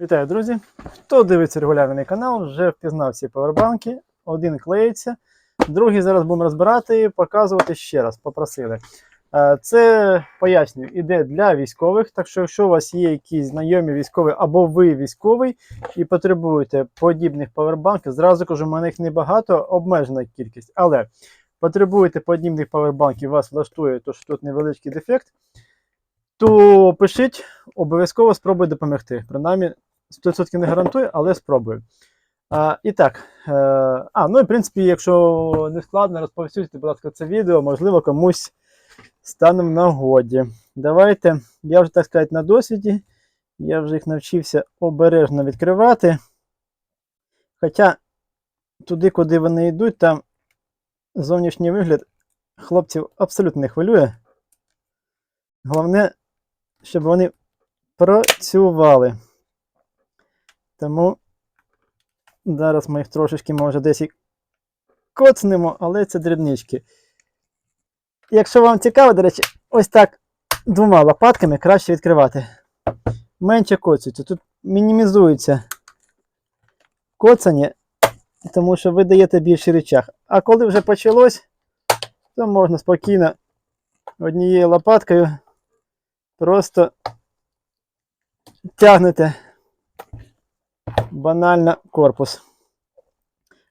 Вітаю, друзі! Хто дивиться регулярно мій канал, вже впізнав ці павербанки. Один клеїться, другий зараз будемо розбирати і показувати ще раз. Попросили. Е, Це пояснюю, іде для військових. Так що, якщо у вас є якісь знайомі військові або ви військовий і потребуєте подібних павербанків, зразу кажу, в мене їх небагато, обмежена кількість. Але потребуєте подібних павербанків, вас влаштує, то що тут невеличкий дефект, то пишіть, обов'язково спробую допомогти. Принаймні, 100% не гарантую, але спробую. А, і так, е, а, ну і в принципі, якщо не складно, розповсюдьте, будь ласка, це відео, можливо, комусь стане в нагоді. Давайте, я вже так сказати, на досвіді. Я вже їх навчився обережно відкривати. Хоча туди, куди вони йдуть, там зовнішній вигляд хлопців абсолютно не хвилює. Головне, щоб вони працювали. Тому зараз ми їх трошечки, може, десь і коцнемо, але це дрібнички. Якщо вам цікаво, до речі, ось так двома лопатками краще відкривати. Менше коцюється. Тут мінімізується коцання, тому що ви даєте більший речах. А коли вже почалось, то можна спокійно однією лопаткою просто тягнете банально корпус.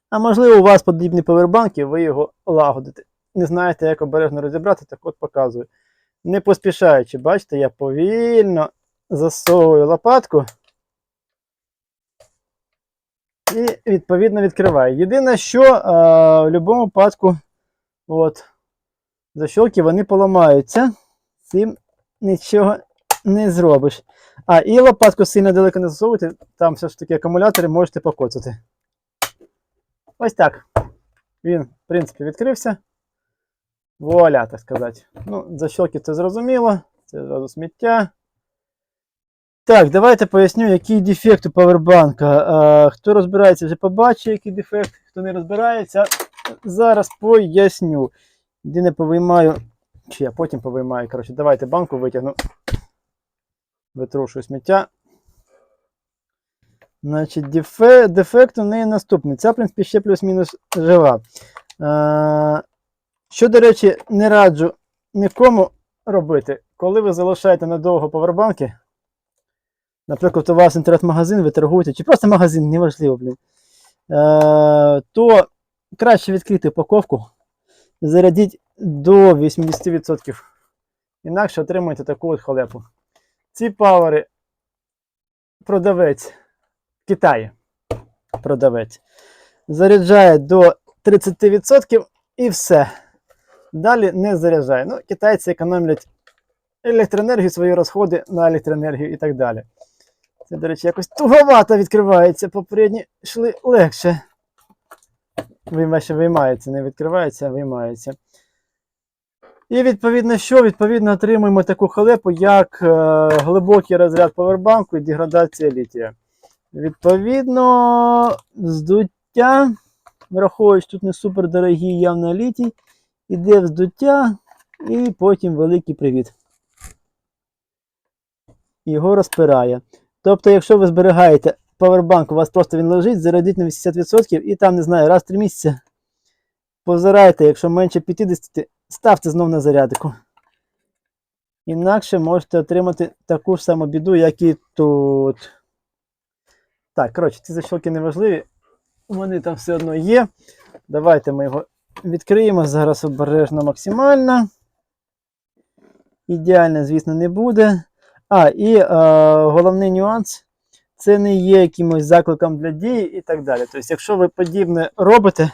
А можливо, у вас подібні повербанки, ви його лагодите. Не знаєте, як обережно розібрати, так от показую. Не поспішаючи, бачите, я повільно засовую лопатку і відповідно відкриваю. Єдине, що а, в будь-якому випадку от, защолки вони поламаються. Цим нічого не зробиш. А, і лопатку сильно далеко не засовуйте, там все ж таки акумулятори можете покоцати. Ось так. Він, в принципі, відкрився. Вуаля, так сказати. Ну, защолки це зрозуміло. Це зразу сміття. Так, давайте поясню, який дефект у павербанка. А, хто розбирається, вже побачить, який дефект, хто не розбирається, зараз поясню. Єдине повиймаю. Чи я потім повиймаю. Коротше, давайте банку витягну. Витрушую сміття. Значить, дефе, дефект у неї наступний. Ця, в принципі, ще плюс-мінус жива. Е, що, до речі, не раджу нікому робити, коли ви залишаєте надовго повербанки. Наприклад, у вас інтернет-магазин, ви торгуєте, чи просто магазин, неважливо, блін. Е, то краще відкрити упаковку, зарядіть до 80%. Інакше отримаєте таку от халепу. Ці павери продавець в Китаї. Продавець. Заряджає до 30% і все. Далі не заряджає. Ну, китайці економлять електроенергію, свої розходи на електроенергію і так далі. Це, до речі, якось туговато відкривається. Попередні йшли легше. Виймається, виймається, не відкривається, а виймається. І відповідно що? Відповідно отримуємо таку халепу, як е, глибокий розряд повербанку і деградація літія. Відповідно, здуття, враховуючи, тут не супер дорогий явно літій, іде вздуття і потім великий привіт. Його розпирає. Тобто, якщо ви зберігаєте павербанк, у вас просто він лежить, зарядіть на 80% і там, не знаю, раз в 3 місяці позирайте, якщо менше 50, ставте знов на зарядку. Інакше можете отримати таку ж саму біду, як і тут. Так, коротше, ці защолки не важливі. Вони там все одно є. Давайте ми його відкриємо. Зараз обережно максимально. Ідеально, звісно, не буде. А, і е, головний нюанс це не є якимось закликом для дії і так далі. Тобто, якщо ви подібне робите,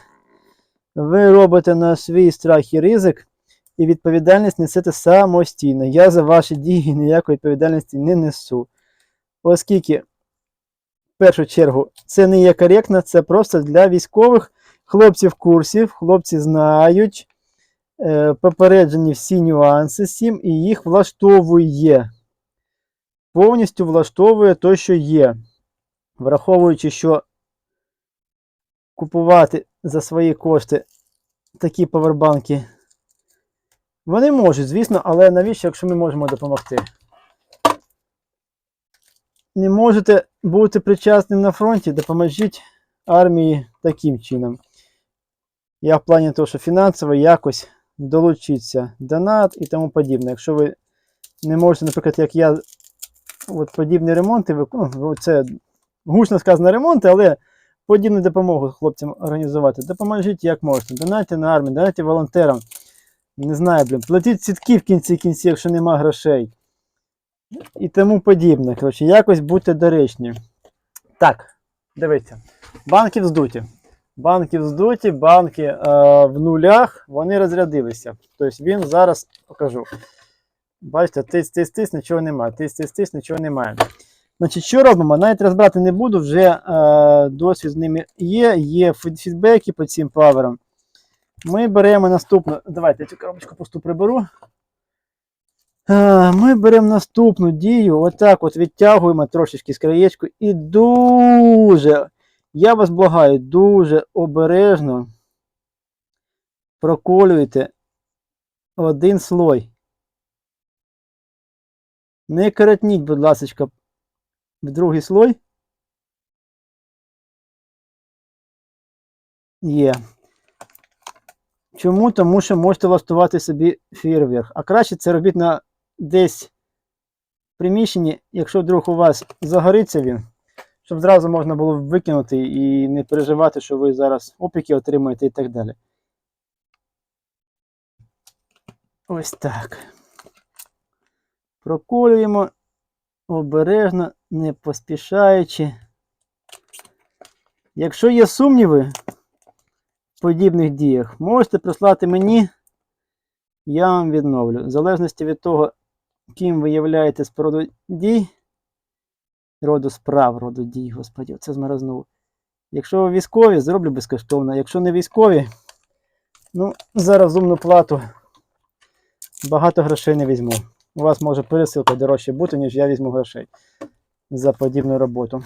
ви робите на свій страх і ризик, і відповідальність несете самостійно. Я за ваші дії ніякої відповідальності не несу. Оскільки, в першу чергу, це не є коректно, це просто для військових хлопців курсів, хлопці знають, е, попереджені всі нюанси з і їх влаштовує. Повністю влаштовує те, що є. Враховуючи, що купувати за свої кошти такі павербанки. Вони можуть, звісно, але навіщо, якщо ми можемо допомогти? не можете бути причасним на фронті, допоможіть армії таким чином. Я в плані того, що фінансово якось долучиться донат і тому подібне. Якщо ви не можете, наприклад, як я, от подібні ремонти, ну, це гучно сказано ремонти, але подібну допомогу хлопцям організувати. Допоможіть як можете. Донайте на армію, донайте волонтерам. Не знаю, блін, платіть сітки в кінці кінці, якщо нема грошей. І тому подібне. Коротше, якось будьте доречні. Так, дивіться. Банки вздуті. Банки вздуті, банки е, в нулях, вони розрядилися. Тобто він зараз покажу. Бачите, тис, тис, тис, нічого немає. Тис, тис, тис, нічого немає. Значить, що робимо? Навіть розбирати не буду, вже е, досвід з ними є, є фідбеки по цим паверам. Ми беремо наступну. Давайте я цю коробочку пусту приберу. Е, Ми беремо наступну дію, отак от відтягуємо трошечки з краєчку і дуже, я вас благаю, дуже обережно проколюйте один слой. Не коротніть, будь ласка, в другий слой. Є. Чому? Тому що можете влаштувати собі фейерверк. А краще це робіть на десь в приміщенні, якщо вдруг у вас загориться він, щоб зразу можна було викинути і не переживати, що ви зараз опіки отримаєте і так далі. Ось так. Проколюємо обережно, не поспішаючи. Якщо є сумніви в подібних діях, можете прислати мені, я вам відновлю. В залежності від того, ким ви являєтесь по роду дій, роду справ, роду дій, господі, це зморознув. Якщо ви військові, зроблю безкоштовно. Якщо не військові, ну, за розумну плату багато грошей не візьму. У вас може пересилка дорожче бути, ніж я візьму грошей за подібну роботу.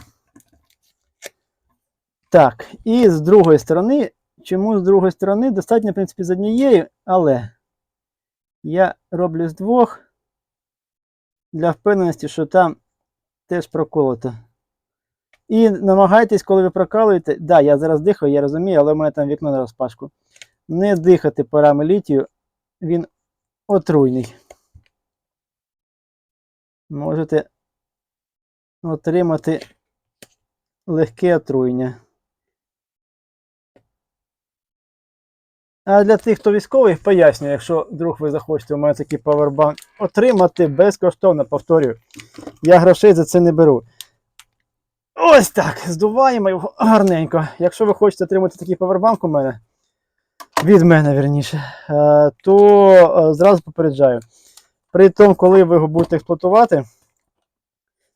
Так, і з другої сторони, чому з другої сторони? Достатньо, в принципі, з однієї, але я роблю з двох для впевненості, що там теж проколото. І намагайтесь, коли ви прокалуєте, да, я зараз дихаю, я розумію, але в мене там вікно на розпашку. Не дихати парами літію, він отруйний. Можете отримати легке отруєння. А для тих, хто військовий, пояснюю, якщо вдруг ви захочете у мене такий павербанк отримати безкоштовно, повторюю. Я грошей за це не беру. Ось так. Здуваємо його гарненько. Якщо ви хочете отримати такий павербанк у мене, від мене вірніше, е, то е, зразу попереджаю. При тому, коли ви його будете експлуатувати,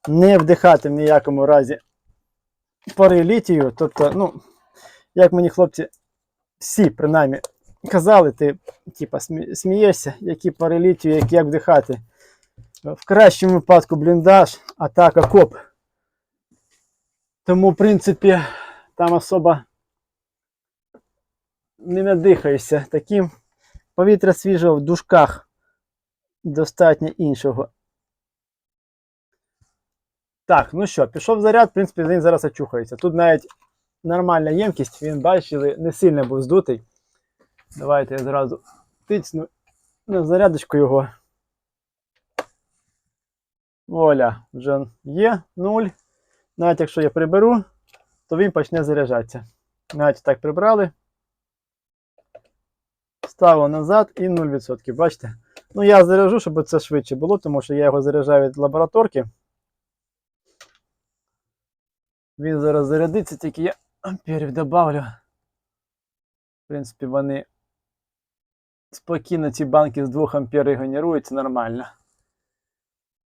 не вдихати в ніякому разі пари літію. Тобто, ну, як мені хлопці, всі принаймні казали, ти типа смієшся, які пари літію, як, як вдихати. В кращому випадку бліндаж, а так окоп. Тому, в принципі, там особа не надихаєшся таким. Повітря свіжого в дужках достатньо іншого. Так, ну що, пішов заряд, в принципі, він зараз очухається. Тут навіть нормальна ємкість, він, бачили, не сильно був здутий. Давайте я зразу тицну на зарядочку його. Оля, вже є 0. Навіть якщо я приберу, то він почне заряджатися. Навіть так прибрали. Ставимо назад і 0%. Бачите? Ну, я заряджу, щоб це швидше було, тому що я його заряджаю від лабораторки. Він зараз зарядиться, тільки я амперів добавлю. В принципі, вони спокійно ці банки з 2 ампер генеруються нормально.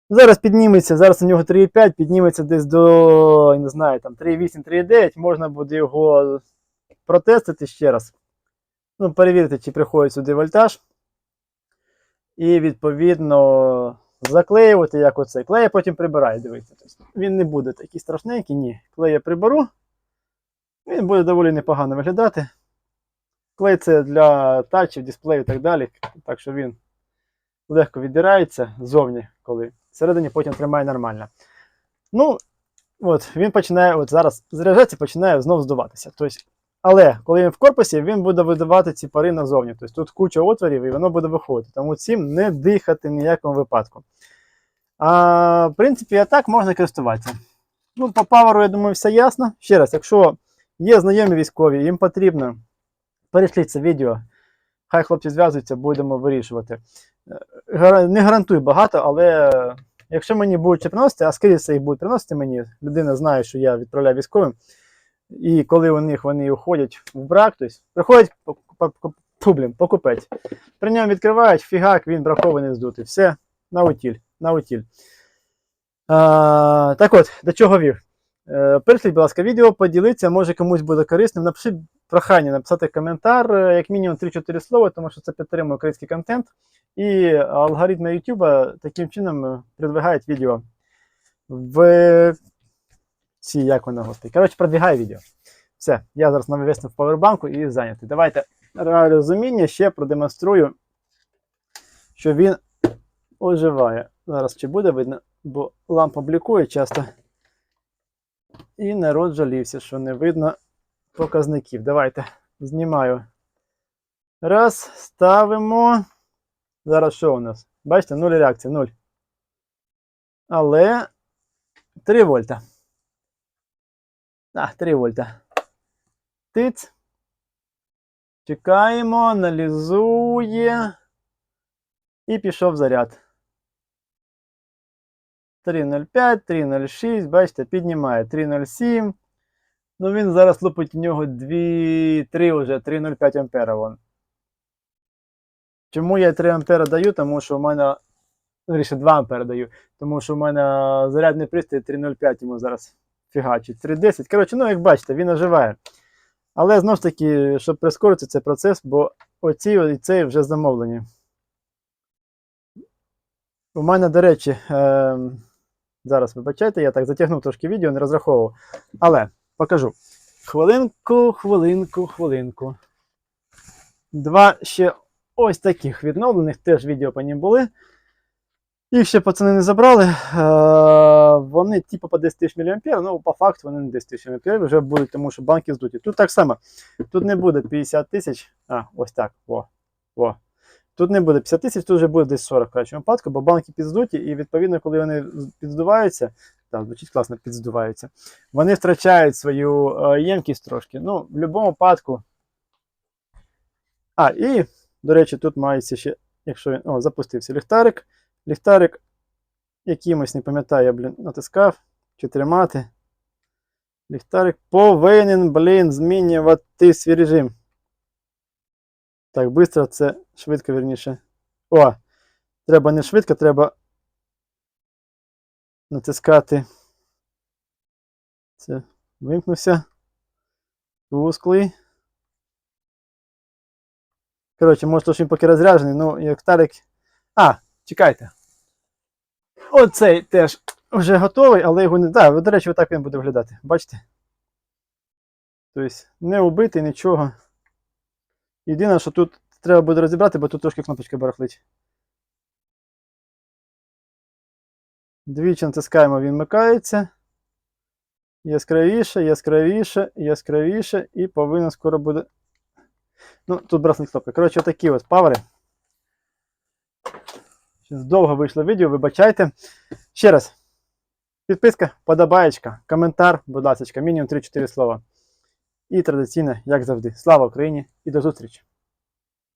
Зараз підніметься, зараз у нього 3,5, підніметься десь до, не знаю, там 3,8, 3,9, можна буде його протестити ще раз. Ну, перевірити, чи приходить сюди вольтаж. І відповідно заклеювати, як оце. Клей я потім прибираю, дивіться. Тобто він не буде такий страшненький, ні. Клей я приберу. Він буде доволі непогано виглядати. Клей це для тачів, дисплеїв і так далі. Так що він легко віддирається ззовні, коли всередині потім тримає нормально. Ну, от, він починає от зараз заряджатися, починає знов здуватися. Тобто, але коли він в корпусі, він буде видавати ці пари назовні. Тобто тут куча отворів і воно буде виходити. Тому цим не дихати в ніякому випадку. А, в принципі, а так можна користуватися. Ну, по паверу, я думаю, все ясно. Ще раз, якщо є знайомі військові, їм потрібно, перейшліть це відео. Хай хлопці зв'язуються, будемо вирішувати. Е, Не гарантую багато, але якщо мені будуть приносити, а скоріше їх будуть приносити мені, людина знає, що я відправляю військовим. І коли у них вони уходять в брак, тобто приходять блін, покупець. При ньому відкривають, фігак, він бракований здутий. Все, на утіль, на утіль. А, так от, до чого вів? Е, Перешліть, будь ласка, відео, поділіться, може комусь буде корисним. Напишіть прохання написати коментар, е, як мінімум 3-4 слова, тому що це підтримує український контент. І алгоритми YouTube таким чином е, відео в ці, як воно, господи. Коротше, продвигає відео. Все, я зараз навіснув в павербанку і зайнятий. Давайте розуміння ще продемонструю, що він оживає. Зараз чи буде видно, бо лампа блікує часто. І народ жалівся, що не видно показників. Давайте знімаю. Раз, ставимо. Зараз що у нас? Бачите, нуль реакції, нуль. Але 3 вольта. А, 3 вольта. Тиць. Чекаємо, аналізує. І пішов заряд. 3.05, 3.06, бачите, піднімає 3.07. Ну він зараз лупить в нього 2, 3 вже, 3.05 ампера вон. Чому я 3 ампера даю? Тому що в мене. Ріше 2 ампера даю. Тому що в мене зарядний пристрій 3.05 йому зараз фігачить. 3.10. Коротше, ну як бачите, він оживає. Але знову ж таки, щоб прискорити цей процес, бо оці і цей вже замовлені. У мене, до речі, е, зараз вибачайте, я так затягнув трошки відео, не розраховував. Але покажу. Хвилинку, хвилинку, хвилинку. Два ще ось таких відновлених, теж відео по ним були. Їх ще пацани не забрали. Е, вони типу по 10 тисяч мА, ну по факту вони не 10 тисяч мА вже будуть, тому що банки здуті. Тут так само. Тут не буде 50 тисяч. А, ось так. Во, во. Тут не буде 50 тисяч, тут вже буде десь 40 в кращому випадку, бо банки підздуті, і відповідно, коли вони підздуваються, так, звучить класно, підздуваються, вони втрачають свою е, ємкість трошки. Ну, в будь-якому випадку. А, і, до речі, тут мається ще, якщо він. О, запустився ліхтарик. Ліхтарик якимось, не пам'ятаю, я, блін, натискав чи тримати. Ліхтарик повинен, блін, змінювати свій режим. Так, швидко це швидко, вірніше. О! Треба не швидко, треба натискати. Це вимкнувся. Тусклий. Коротше, може, то, він поки розряджений, ну, як тарик. А, чекайте. Оцей теж вже готовий, але його не. Да, до речі, отак він буде виглядати. Бачите? Тобто, не убитий, нічого. Єдине, що тут треба буде розібрати, бо тут трошки кнопочка барахлить. Двічі натискаємо, він вмикається. Яскравіше, яскравіше, яскравіше і повинен скоро буде. Ну, тут брасна кнопка. Коротше, отакі от павери. Довго вийшло відео, вибачайте. Ще раз. Підписка, подобаєчка, коментар, будь ласка, мінімум 3-4 слова. І традиційно, як завжди, слава Україні і до зустрічі!